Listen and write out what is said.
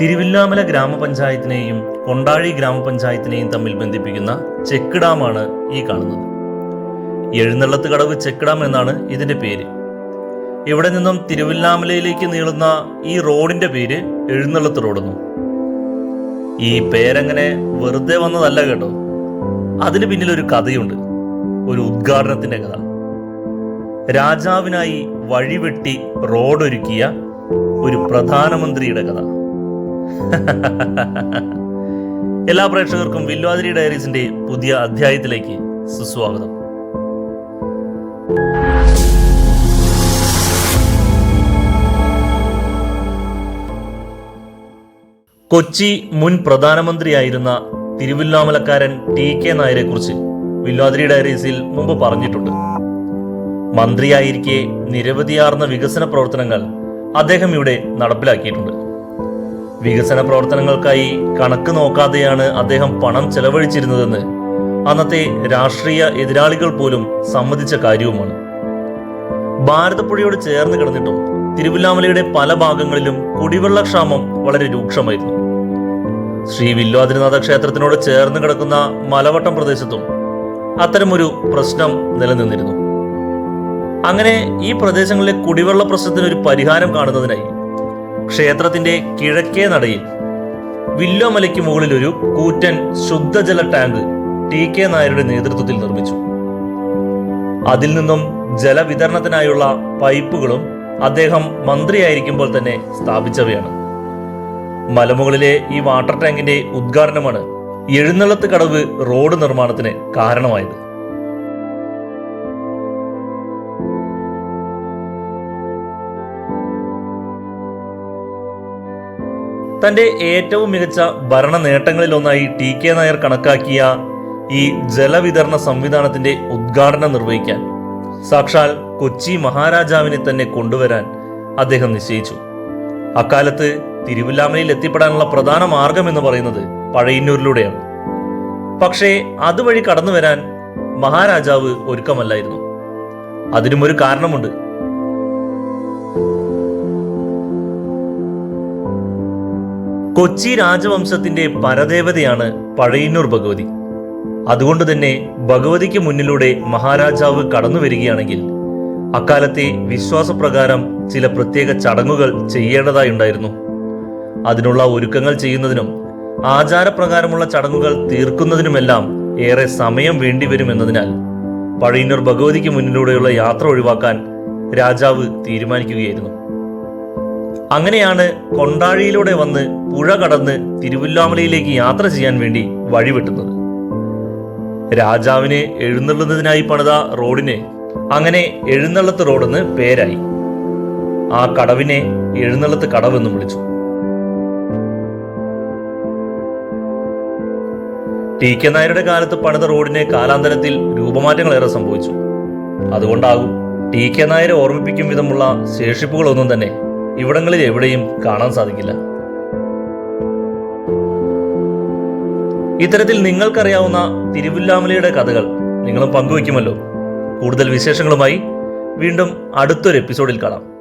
തിരുവില്ലാമല ഗ്രാമപഞ്ചായത്തിനെയും കൊണ്ടാഴി ഗ്രാമപഞ്ചായത്തിനെയും തമ്മിൽ ബന്ധിപ്പിക്കുന്ന ചെക്ക് ഡാമാണ് ഈ കാണുന്നത്. എഴുന്നള്ളത്ത് കടവ് ചെക്ക് ഡാം എന്നാണ് ഇതിന്റെ പേര്. ഇവിടെ നിന്നും തിരുവില്ലാമലയിലേക്ക് നീളുന്ന ഈ റോഡിന്റെ പേര് എഴുന്നള്ളത്ത് റോഡെന്നും. ഈ പേരങ്ങനെ വെറുതെ വന്നതല്ല കേട്ടോ. അതിന് പിന്നിൽ ഒരു കഥയുണ്ട്. ഒരു ഉദ്ഘാടനത്തിന്റെ കഥ. രാജാവിനായി വഴിവെട്ടി റോഡൊരുക്കിയ ഒരു പ്രധാനമന്ത്രിയുടെ കഥ. എല്ലാ പ്രേക്ഷകർക്കും വില്വാതിരി ഡയറീസിന്റെ പുതിയ അധ്യായത്തിലേക്ക് സുസ്വാഗതം. കൊച്ചി മുൻ പ്രധാനമന്ത്രിയായിരുന്ന തിരുവില്ലാമലക്കാരൻ ടി കെ നായരെക്കുറിച്ച് വില്വാതിരി ഡയറീസിൽ മുമ്പ് പറഞ്ഞിട്ടുണ്ട്. മന്ത്രിയായിരിക്കെ നിരവധിയാർന്ന വികസന പ്രവർത്തനങ്ങൾ അദ്ദേഹം ഇവിടെ നടപ്പിലാക്കിയിട്ടുണ്ട്. വികസന പ്രവർത്തനങ്ങൾക്കായി കണക്ക് നോക്കാതെയാണ് അദ്ദേഹം പണം ചെലവഴിച്ചിരുന്നതെന്ന് അന്നത്തെ രാഷ്ട്രീയ എതിരാളികൾ പോലും സമ്മതിച്ച കാര്യവുമാണ്. ഭാരതപ്പുഴയോട് ചേർന്ന് കിടന്നിട്ടും തിരുവില്ലാമലയുടെ പല ഭാഗങ്ങളിലും കുടിവെള്ളക്ഷാമം വളരെ രൂക്ഷമായിരുന്നു. ശ്രീ വില്വാതിരിനാഥ ക്ഷേത്രത്തിനോട് ചേർന്ന് കിടക്കുന്ന മലവട്ടം പ്രദേശത്തും അത്തരമൊരു പ്രശ്നം നിലനിന്നിരുന്നു. അങ്ങനെ ഈ പ്രദേശങ്ങളിലെ കുടിവെള്ള പ്രശ്നത്തിന് ഒരു പരിഹാരം കാണുന്നതിനായി ക്ഷേത്രത്തിന്റെ കിഴക്കേ നടയിൽ. വില്ലോമലയ്ക്ക് മുകളിൽ ഒരു കൂറ്റൻ ശുദ്ധജല ടാങ്ക് ടി കെ നായരുടെ നേതൃത്വത്തിൽ നിർമ്മിച്ചു. അതിൽ നിന്നും ജലവിതരണത്തിനായുള്ള പൈപ്പുകളും അദ്ദേഹം മന്ത്രിയായിരിക്കുമ്പോൾ തന്നെ സ്ഥാപിച്ചവയാണ്. മലമുകളിലെ ഈ വാട്ടർ ടാങ്കിന്റെ ഉദ്ഘാടനമാണ് എഴുന്നള്ളത്ത് കടവ് റോഡ് നിർമ്മാണത്തിന് കാരണമായത്. തന്റെ ഏറ്റവും മികച്ച ഭരണ നേട്ടങ്ങളിലൊന്നായി ടി കെ നായർ കണക്കാക്കിയ ഈ ജലവിതരണ സംവിധാനത്തിന്റെ ഉദ്ഘാടനം നിർവഹിക്കാൻ സാക്ഷാൽ കൊച്ചി മഹാരാജാവിനെ തന്നെ കൊണ്ടുവരാൻ അദ്ദേഹം നിശ്ചയിച്ചു. അക്കാലത്ത് തിരുവില്ലാമലയിൽ എത്തിപ്പെടാനുള്ള പ്രധാന മാർഗം എന്ന് പറയുന്നത് പഴയന്നൂരിലൂടെയാണ്. പക്ഷേ അതുവഴി കടന്നു വരാൻ മഹാരാജാവ് ഒരുക്കമല്ലായിരുന്നു. അതിനും ഒരു കാരണമുണ്ട്. കൊച്ചി രാജവംശത്തിന്റെ പരദേവതയാണ് പഴയന്നൂർ ഭഗവതി. അതുകൊണ്ട് തന്നെ ഭഗവതിക്ക് മുന്നിലൂടെ മഹാരാജാവ് കടന്നു വരികയാണെങ്കിൽ അക്കാലത്തെ വിശ്വാസപ്രകാരം ചില പ്രത്യേക ചടങ്ങുകൾ ചെയ്യേണ്ടതായുണ്ടായിരുന്നു അതിനുള്ള ഒരുക്കങ്ങൾ ചെയ്യുന്നതിനും ആചാരപ്രകാരമുള്ള ചടങ്ങുകൾ തീർക്കുന്നതിനുമെല്ലാം ഏറെ സമയം വേണ്ടിവരുമെന്നതിനാൽ പഴയന്നൂർ ഭഗവതിക്ക് മുന്നിലൂടെയുള്ള യാത്ര ഒഴിവാക്കാൻ രാജാവ് തീരുമാനിക്കുകയായിരുന്നു. അങ്ങനെയാണ് കൊണ്ടാഴിയിലൂടെ വന്ന് പുഴ കടന്ന് തിരുവല്ലാമലയിലേക്ക് യാത്ര ചെയ്യാൻ വേണ്ടി വഴിവെട്ടുന്നത്. രാജാവിനെ എഴുന്നള്ളുന്നതിനായി പണിത റോഡിന് അങ്ങനെ എഴുന്നള്ളത്ത് റോഡെന്ന് പേരായി. ആ കടവിനെ എഴുന്നള്ളത്ത് കടവെന്നും വിളിച്ചു. ടി കെ നായരുടെ കാലത്ത് പണിത റോഡിന് കാലാന്തരത്തിൽ രൂപമാറ്റങ്ങൾ ഏറെ സംഭവിച്ചു. അതുകൊണ്ടാകും ടി കെ നായരെ ഓർമ്മിപ്പിക്കും വിധമുള്ള ശേഷിപ്പുകളൊന്നും തന്നെ ഇവിടങ്ങളിൽ എവിടെയും കാണാൻ സാധിക്കില്ല. ഇത്തരത്തിൽ നിങ്ങൾക്കറിയാവുന്ന തിരുവില്ലാമലയുടെ കഥകൾ നിങ്ങളും പങ്കുവയ്ക്കുമല്ലോ. കൂടുതൽ വിശേഷങ്ങളുമായി വീണ്ടും അടുത്തൊരു എപ്പിസോഡിൽ കാണാം.